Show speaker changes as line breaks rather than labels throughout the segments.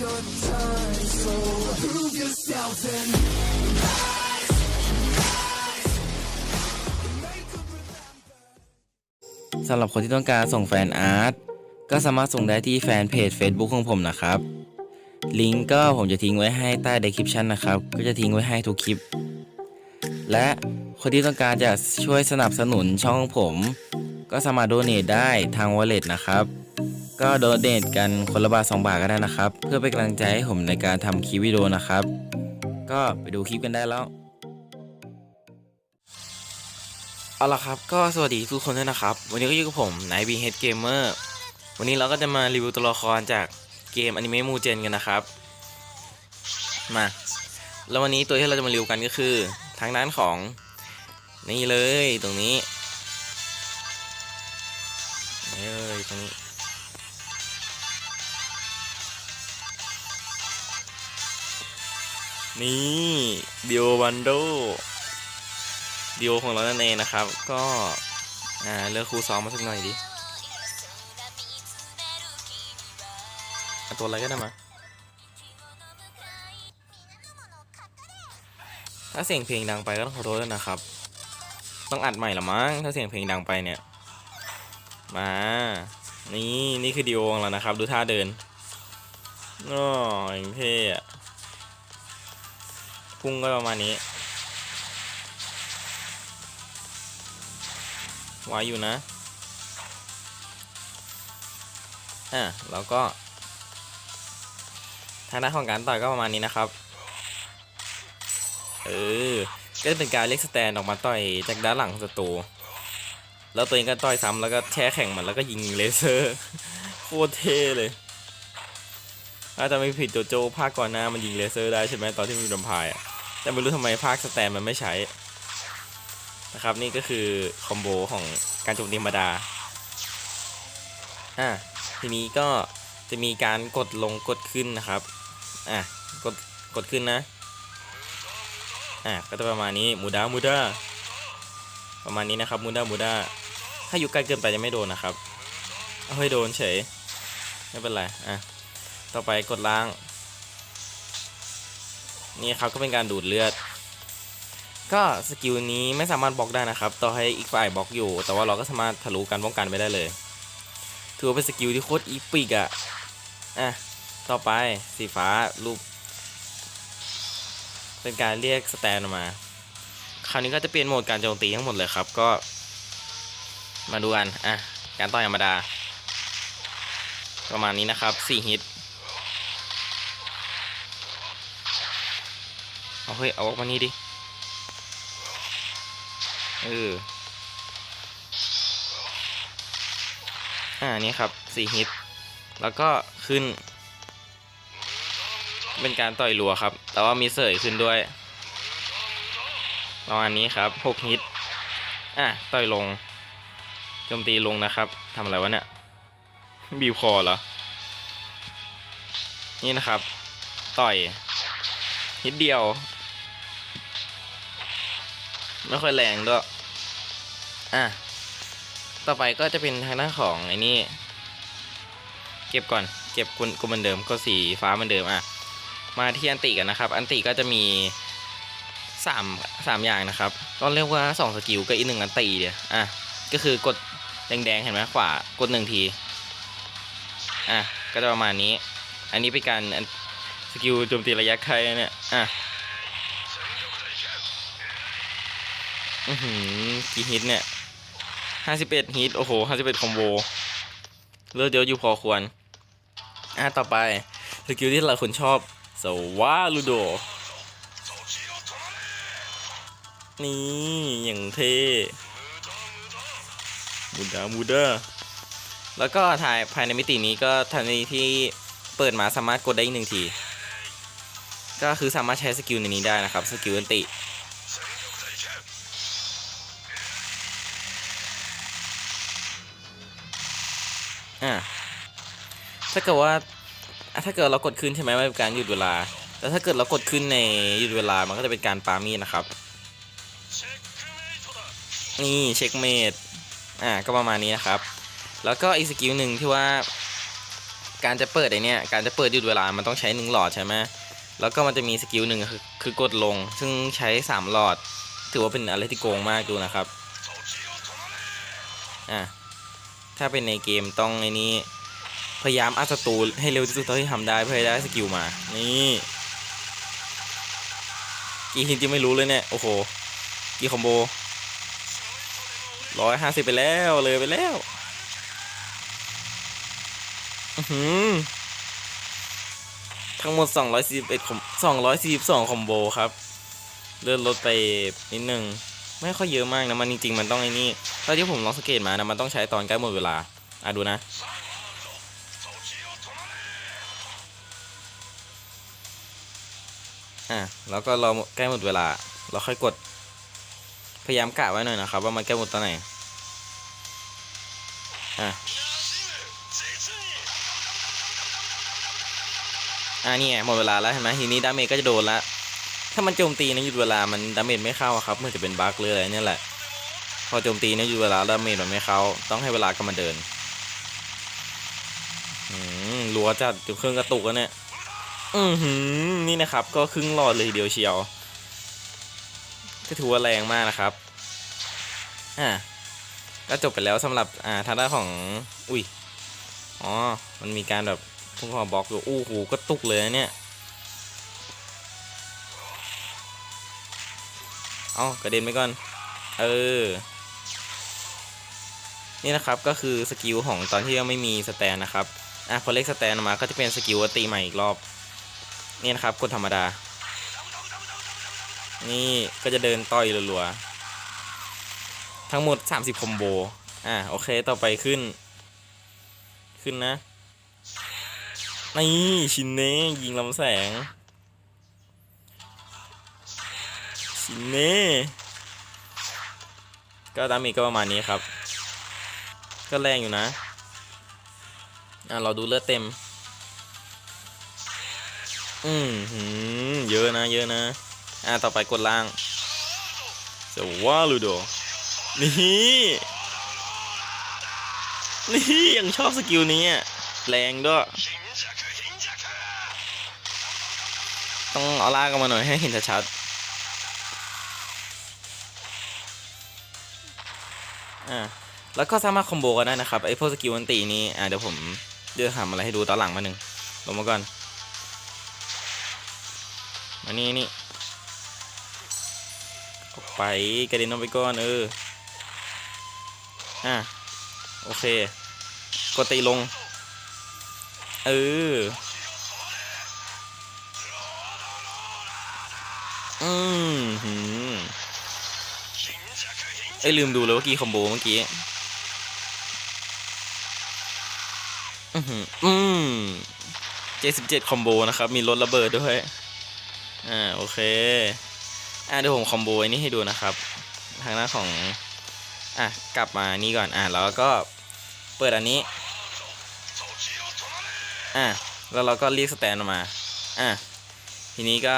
your time, so prove yourself and
สำหรับคนที่ต้องการส่งแฟนอาร์ตก็สามารถส่งได้ที่แฟนเพจ Facebook ของผมนะครับ ลิงก์ก็ผมจะทิ้งไว้ให้ใต้ description นะครับ ก็จะทิ้งไว้ให้ทุกคลิป และคนที่ต้องการจะช่วยสนับสนุนช่องผม ก็สามารถโดเน a ได้ทาง wallet นะครับ ก็โดเน a กันคนละบาท2บาทก็ได้นะครับ เพื่อเป็นกำลังใจให้ผมในการทำคลิปวิดีโอนะครับ ก็ไปดูคลิปกันได้แล้วเอาละครับก็สวัสดีทุกคนด้วยนะครับ วันนี้ก็อยู่กับผมนายบีเฮดเกมเมอร์วันนี้เราก็จะมารีวิวตัวละครจากเกมอนิเมะมูเจนกันนะครับ มา แล้ววันนี้ตัวที่เราจะมารีวิวกันก็คือ ทางด้านของ นี่เลยตรงนี้นี่เลยตรงนี้ นี่เดียววันโดดีโอของเรานั่นเองนะครับ ก็อ่าเลือกครูซ้อมมาสักหน่อยดิเอาตัวอะไรก็ได้มาถ้าเสียงเพลงดังไปก็ต้องขอโทษด้วยนะครับ ต้องอัดใหม่ละมั้งถ้าเสียงเพลงดังไปเนี่ย มา นี่นี่คือดีโอของเรานะครับ ดูท่าเดินอ๋อองเท่อะ พุ่งก็ประมาณนี้ไว้อยู่นะ อะแล้วก็ ทางด้านของการต่อยก็ประมาณนี้นะครับ เออ ก็จะเป็นการเรียกสแตนออกมาต่อยจากด้านหลังศัตรู แล้วตัวเองก็ต่อยซ้ำแล้วก็แช่แข่งมันแล้วก็ยิงเลเซอร์ โคตรเท่เลยถ้าจจะไม่ผิดโจโจ้ภาคก่อนหน้ามันยิงเลเซอร์ได้ใช่ไหมตอนที่มันมีดัมพายอะ แต่ไม่รู้ทำไมภาคสแตนมันไม่ใช้นะครับนี่ก็คือคอมโบของการโจมตีธรรมดาอะทีนี้ก็จะมีการกดลงกดขึ้นนะครับอะกดกดขึ้นนะอะก็จะประมาณนี้มูดามูดาประมาณนี้นะครับมูดามูดาถ้าอยู่ใกล้เกินไปจะไม่โดนนะครับเอาให้โดนเฉยไม่เป็นไรอะต่อไปกดล้าง นี่ครับก็เป็นการดูดเลือด ก็สกิลนี้ไม่สามารถบล็อกได้นะครับ ต่อให้อีกฝ่ายบล็อกอยู่ แต่ว่าเราก็สามารถทะลุการป้องกันไปได้เลย ถือว่าเป็นสกิลที่โคตรอีปิกอะอะ ต่อไปสีฟ้ารูป เป็นการเรียกสแตนออกมา คราวนี้ก็จะเปลี่ยนโหมดการโจมตีทั้งหมดเลยครับก็ มาดูกันอะการต่อยธรรมดา ประมาณนี้นะครับ4ฮิต เฮ้ย เอาออกมานี่ดิ เออ อ่า นี่ครับสี่ฮิต แล้วก็ขึ้น เป็นการต่อยรัวครับ แต่ว่ามีเสยขึ้นด้วยประมาณนี้ครับหกฮิต อะ ต่อยลง โจมตีลงนะครับ ทำอะไรวะเนี่ย บีบคอเหรอ นี่นะครับ ต่อยฮิตเดียว ไม่ค่อยแรงด้วย อะ ต่อไปก็จะเป็นทางด้านของไอ้นี่ เก็บก่อน เก็บกุลกุลเหมือนเดิม ก็สีฟ้าเหมือนเดิมอะ มาที่อันติกันนะครับ อันติก็จะมีสามสามอย่างนะครับ ก็เรียกว่าสองสกิลก็อีกหนึ่งอันติเดียวอะ ก็คือกดแดงๆ เห็นไหมขวากดหนึ่งที อะ ก็จะประมาณนี้ อันนี้เป็นการสกิลโจมตีระยะไกลเนี่ย อะ อือหือกี่ฮิตเนี่ยห้าสิบเอ็ดฮิตโอ้โหห้าสิบเอ็ดคอมโบเลือดเยอะอยู่พอควร อะ ต่อไปสกิลที่หลายคนชอบสวาลูโด นี่อย่างเท่มูดามูดาแล้วก็ถ่ายภายในมิตินี้ก็ทันทีที่เปิดมาสามารถกดได้อีกหนึ่งที ก็คือสามารถใช้สกิลในนี้ได้นะครับ สกิลอันติ อะถ้าเกิดว่าถ้าเกิดเรากดขึ้นใช่ไหมมันเป็นการหยุดเวลา แต่ถ้าเกิดเรากดขึ้นในหยุดเวลามันก็จะเป็นการปามีนะครับ นี่เช็คเมดอะก็ประมาณนี้นะครับ แล้วก็อีกสกิลหนึ่งที่ว่าการจะเปิดไอเนี่ยการจะเปิดหยุดเวลามันต้องใช้หนึ่งหลอดใช่ไหมแล้วก็มันจะมีสกิลหนึ่งคือคือกดลง ซึ่งใช้สามหลอด ถือว่าเป็นอะไรที่โกงมากดูนะครับ อะ ถ้าเป็นในเกมต้องไอ้นี้ พยายามอัดศัตรูให้เร็วที่สุดเท่าที่ทำได้เพื่อได้สกิลมา นี่กี่ฮินจิไม่รู้เลยเนี่ย โอ้โห กี่คอมโบร้อยห้าสิบไปแล้วเลยไปแล้วอื้อหือทั้งหมด 241คอม242 คอมโบครับ เลื่อนลดไปนิดนึง ไม่ค่อยเยอะมากนะมันจริงๆมันต้องไอ้นี่ตอนที่ผมลองสังเกตมานะมันต้องใช้ตอนใกล้หมดเวลาอะดูนะอะแล้วก็รอใกล้หมดเวลา เราค่อยกด พยายามกะไว้หน่อยนะครับ ว่ามันใกล้หมดตอนไหนอะอ่านี่ไงหมดเวลาแล้วเห็นไหมทีนี้ดาเมจก็จะโดนละ ถ้ามันโจมตีในหยุดเวลามันดาเมจไม่เข้าครับมันจะเป็นบั๊กเลยออะไรเนี่ยแหละ พอโจมตีในหยุดเวลาดาเมจมันไม่เข้า ต้องให้เวลากับมันเดินอืมรัวจัดจนเครื่องกระตุกแล้วเนี่ย อือหือนี่นะครับ ก็ครึ่งหลอดเลยเดียวเชียวก็ถือว่าแรงมากนะครับ อ่า ก็จบไปแล้วสำหรับ อ่า ทางด้านของ อุ้ย อ๋อ มันมีการแบบพุ่งข้ามาบล็อกอยู่อู้หูก็ตุกเลยเนี่ย เอากระเด็นไปก่อน เออ นี่นะครับก็คือสกิลของตอนที่ยังไม่มีสแตนนะครับ อะพอเล็กสแตนมาก็จะเป็นสกิลตีใหม่อีกรอบ นี่นะครับกดธรรมดา นี่ก็จะเดินต่อยรัวๆ ทั้งหมด 30คอมโบ อะโอเคต่อไปขึ้น ขึ้นนะ นี่ ชินเน่ยิงลำแสง นเน่ก็ดามจก็ประมาณนี้ครับ ก็แรงอยู่นะอะเราดูเลือดเต็ม อืมหืมเยอะนะ เยอะนะ อะต่อไปกดล่างเซว่าลูโดนี่นี่ยังชอบสกิลนี้แรงด้วยต้องเอาลากออกมาหน่อยให้เห็นชัดๆ อ่าแล้วก็สามารถคอมโบกันได้นะครับไอพวกสกิลอันตีนี้อ่าเดี๋ยวผมเดี๋ยวทำอะไรให้ดูตอนหลังมาหนึ่งลงมาก่อนมานี่นี่ออกไปกระเด็นออกไปก่อนเอออะโอเคกดตีลง เอออืมหืม อ้ยลืมดูเลยว่ากี่คอมโบเมื่อกี้อือหืออืมเจ็ดสิบเจ็ดคอมโบนะครับ มีรถระเบิดด้วย อ่า โอเค อ่าเดี๋ยวผมคอมโบไอ้นี้ให้ดูนะครับ ทางหน้าของ อะ กลับมานี่ก่อน อะแล้วก็เปิดอันนี้ อะแล้วเราก็รีสแตนออกมา อะทีนี้ก็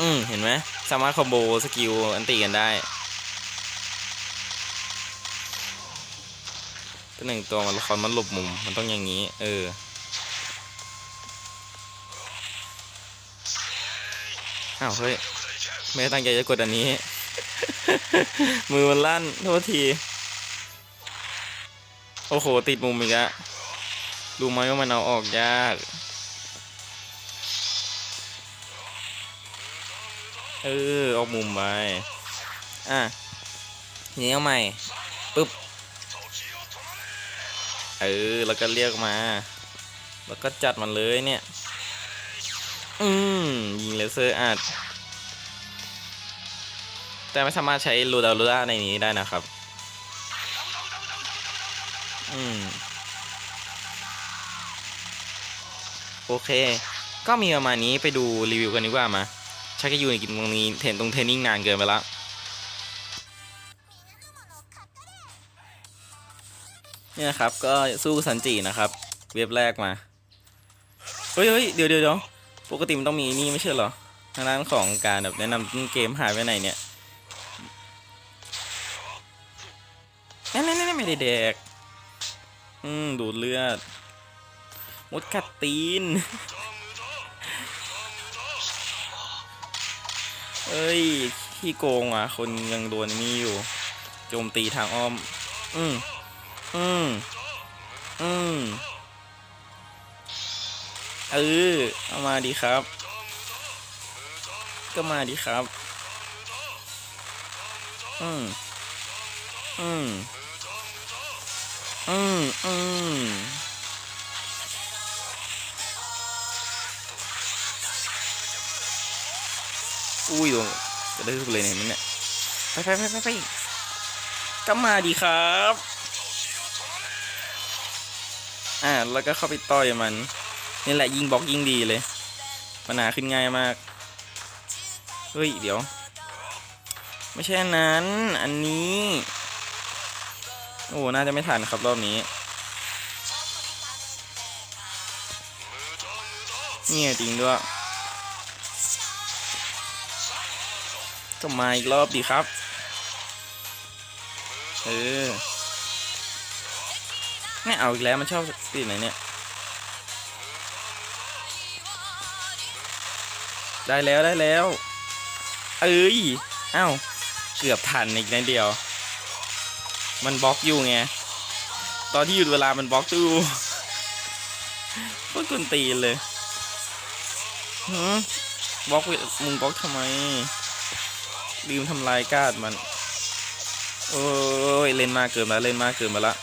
อืม เห็นไหม สามารถคอมโบสกิลอันตีกันได้ตัว หนึ่งตัวมันละครมันหลบมุมมันต้องอย่างนี้ เออ อ้าวเฮ้ยไม่ตั้งใจจะกดอันนี้ มือมันลั่นโทษที โอ้โห ติดมุมอีกอะรู้ไหมว่ามันเอาออกยาก เออ ออกมุมไป อะนี้เอาใหม่ปึ๊บ เออ แล้วก็เรียกมา แล้วก็จัดมันเลยเนี่ย อืม ยิงเลเซอร์อัด แต่ไม่สามารถใช้ลูดาลูดาในนี้ได้นะครับ อืม โอเค ก็มีประมาณนี้ไปดูรีวิวกันดีกว่ามาชักจะอยู่ในกินตรงนี้เทนตรงเทนนิ่งนานเกินไปแล้ว เนี่ยนะครับ ก็สู้กับสันจินะครับ เว็บแรกมา เฮ้ยเฮ้ยเดี๋ยวเดี๋ยวเดี๋ยวปกติมันต้องมีนี่ไม่ใช่เหรอทางด้านของการแบบแนะนำเกมหายไปไหนเนี่ยนั่นนั่นไม่ได้แดกอืมดูดเลือดมดกัดตีน เอ้ยขี้โกงอะ คนยังโดนนี่อยู่ โจมตีทางอ้อม อืม อืม อืม เออ เอามาดีครับ ก็มาดีครับ อืม อืม อืม อืมอุ้ยโดนจะได้ทุกเลยเนี่ยเห็นไหมเนี่ย ไปไปไปไปไปก็มาดีครับ อ่า แล้วก็เข้าไปต่อยมัน นี่แหละยิงบล็อกยิงดีเลยปัญหาขึ้นง่ายมาก เฮ้ย เดี๋ยว ไม่ใช่อันนั้น อันนี้ โอ้ น่าจะไม่ทันครับรอบนี้ เนี่ยจริงด้วย ก็มาอีกรอบดีครับ เออ ไม่เอาอีกแล้วมันชอบตีไหนเนี่ย ได้แล้วได้แล้ว เอ้ยเอ้าเกือบทันอีกนิดเดียว มันบล็อกอยู่ไง ตอนที่หยุดเวลามันบล็อกอยู่โคตรกุนตีนเลยหืบล็อกมึงบล็อกทำไมลืมทำลายกาดมัน โอ้ยเล่นมากเกินมาเล่นมากเกินมาละ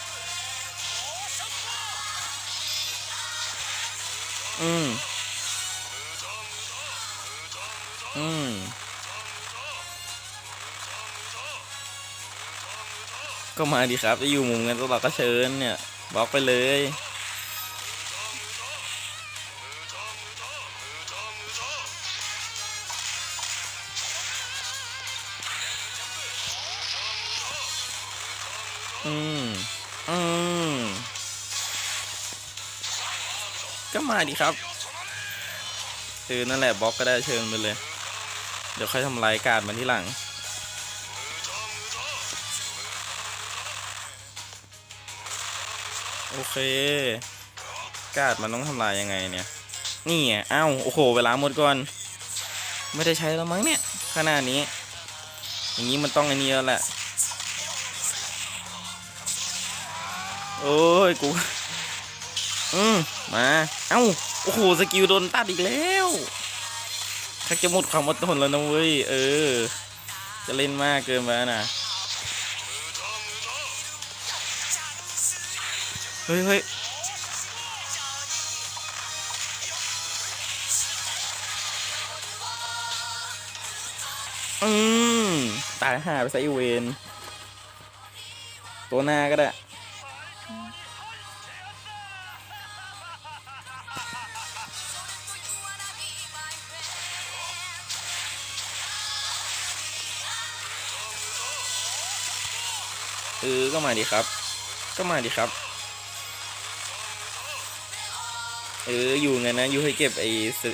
อืม อืม ก็มาดีครับ จะอยู่มุมกันตลอดก็เชิญเนี่ย บล็อกไปเลย ดีครับคือนั่นแหละบล็อกก็ได้เชิญไปเลย เดี๋ยวค่อยทำลายการมันที่หลัง โอเค การ์ดมันต้องทำลายยังไงเนี่ย นี่ไงอ้าวโอ้โห เวลาหมดก่อน ไม่ได้ใช้แล้วมั้งเนี่ยขนาดนี้ อย่างนี้มันต้องไอ้นี่แล้วแหละ โอ้ย กู อืมมา เอ้า โอ้โห สกิลโดนตัดอีกแล้วชักจะหมดความอดทนแล้วนะเว้ย เออ จะเล่นมากเกินไปนะเฮ้ยเฮ้ยอืม ตายห่าไปซะอีเวน ตัวหน้าก็ได้ มาดิครับ ก็มาดิครับ เออ อยู่ไงนะ อยู่ให้เก็บไอ้สึ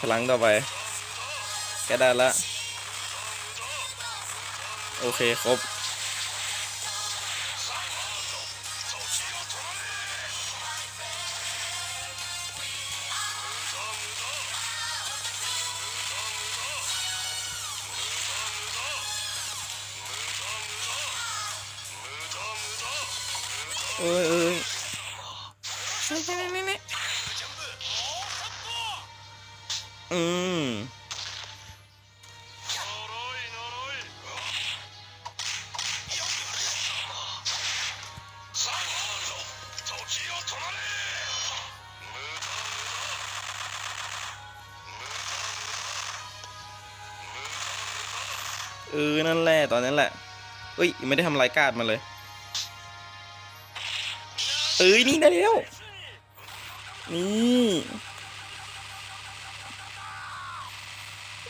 พลังต่อไปก็ได้ละ โอเค ครบ เอ้ยเอ้ยอืมเออ นั่นแหละ ตอนนั้นแหละเอ้ย ไม่ได้ทำรายการดมาเลย เอ้ยนี่ได้แล้ว นี่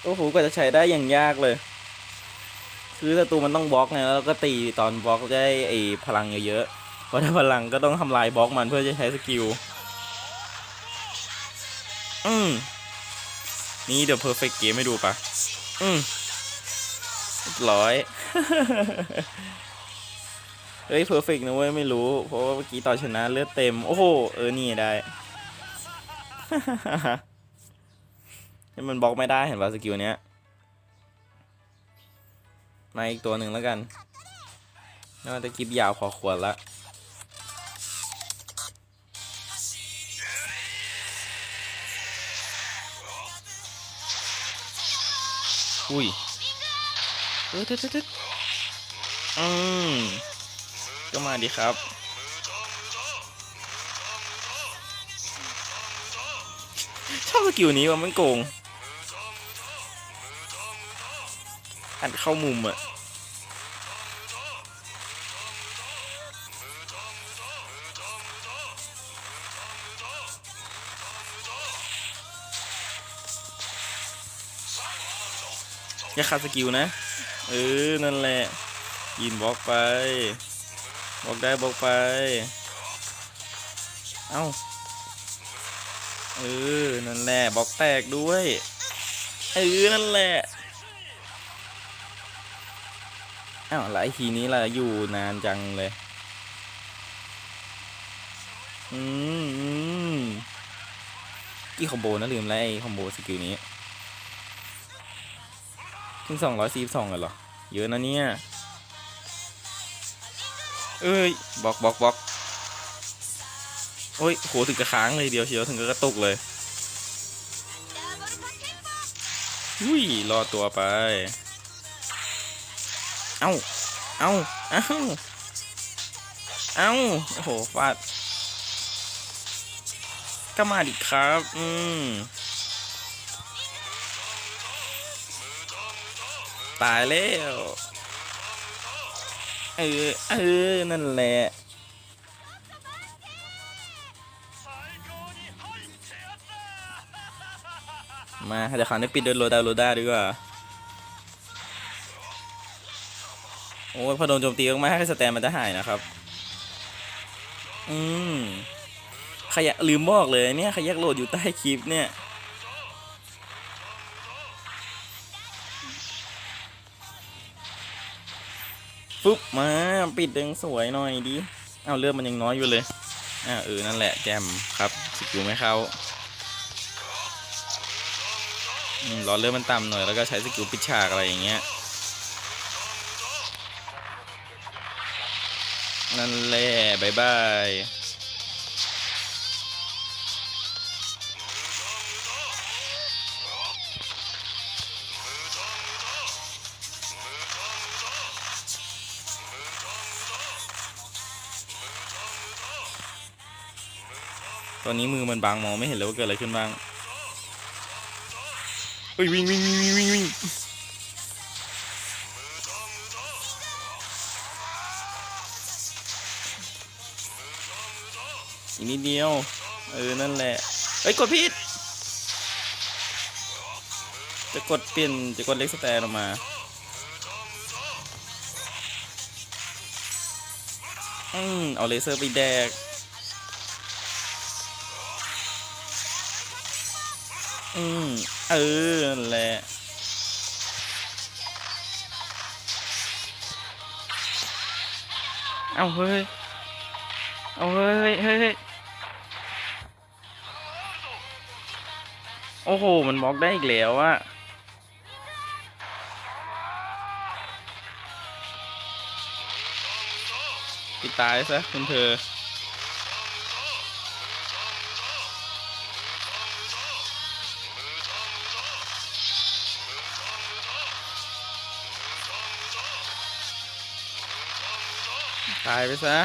โอ้โหกว่าจะใช้ได้อย่างยากเลย คือศัตรูมันต้องบล็อกไงแล้วก็ตีตอนบล็อกจะได้ไอ้พลังเยอะๆเพราะถ้าพลังก็ต้องทำลายบล็อกมันเพื่อจะใช้สกิลอืมนี่เดี๋ยวเพอร์เฟกต์เกมให้ดูปะอืมร้อย เฮ้ยเพอร์เฟกนะเว้ยไม่รู้ เพราะว่าเมื่อกี้ต่อชนะเลือดเต็ม โอ้โห เออ นี่ได้ให้มันบล็อกไม่ได้เห็นป่ะสกิลเนี้ย มาอีกตัวหนึ่งแล้วกันน่าจะคลิปยาวพอควรละอุ้ยเออเด็ดเด็ดอืม ก็มาดีครับ ชอบสกิลนี้ว่ามันโกง อัดเข้ามุมอะอย่าขาดสกิลนะ เออ นั่นแหละยินบล็อกไป บอกได้บอกไป เอ้า เออ นั่นแหละบอกแตกด้วย เออ นั่นแหละอ้าวแล้วไอทีนี้ล่ะอยู่นานจังเลย อืมอืมกี่คอมโบนะลืมแล้วไอคอมโบสกิลนี้ถึงสองร้อยสี่สองเหรอ เยอะนะเนี่ย เอ้ยบล็อกบล็อกบล็อกโอ้ยโหถึงกระค้างเลยเดียวเชียวถึงกระตุกเลยอุ้ยรอตัวไป เอ้า เอ้า เอ้า เอ้า โอ้โหฟาดก็มาดิครับ อืม ตายแล้ว เออ เออ นั่นแหละ มาเดี๋ยวขอได้ปิดด้วยโรดาโรดาดีกว่า โอ้ยพอโดนโจมตีมากๆให้สแตนมันจะหายนะครับ อืมขยะลืมบอกเลยเนี่ย ขยะโหลดอยู่ใต้คลิปเนี่ย ปุ๊บมาปิดยังสวยหน่อยดิเอาเลือดมันยังน้อยอยู่เลยอ่าเออนั่นแหละแจมครับสกิลไม่เข้าอืมรอเลือดมันต่ำหน่อยแล้วก็ใช้สกิลปิดฉากอะไรอย่างเงี้ยนั่นแหละบายบาย ตอนนี้มือมันบางมองไม่เห็นเลยว่าเกิดอะไรขึ้นบ้างเฮ้ยวิ่งวิ่งวิ่งวิ่งวิ่งวิ่งอีกนิดเดียว เออ นั่นแหละเอ้ย กดผิด จะกดเปลี่ยน จะกดเล็กสแตนออกมาอืมเอาเลเซอร์ไปแดก เออแหละเอาเฮ้ย เอาเฮ้ยเฮ้ยเฮ้ยโอ้โห มันบล็อกได้อีกแล้วอะปิดตายซะคุณเธอ ตายไปซะ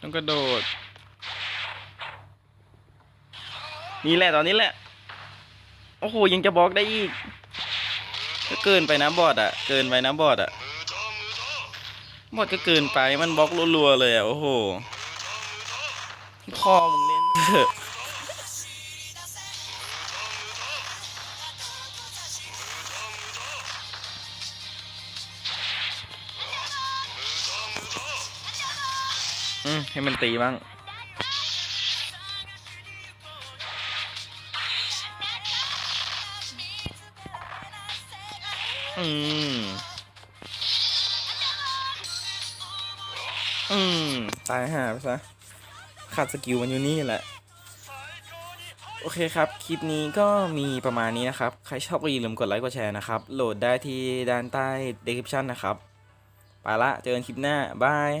ต้องกระโดด นี่แหละตอนนี้แหละ โอ้โหยังจะบล็อกได้อีกก็เกินไปนะบอดอะเกินไปนะบอดอะบอดก็เกินไปมันบล็อกรัวๆเลยอะโอ้โหคอมึงเล่นอืมให้มันตีบ้าง อืม อืม ตายหาไปซะขาดสกิลมันอยู่นี่แหละ โอเคครับ คลิปนี้ก็มีประมาณนี้นะครับ ใครชอบก็อย่าลืมกดไลค์กดแชร์นะครับ โหลดได้ที่ด้านใต้ description นะครับ ไปละ เจอกันคลิปหน้า บาย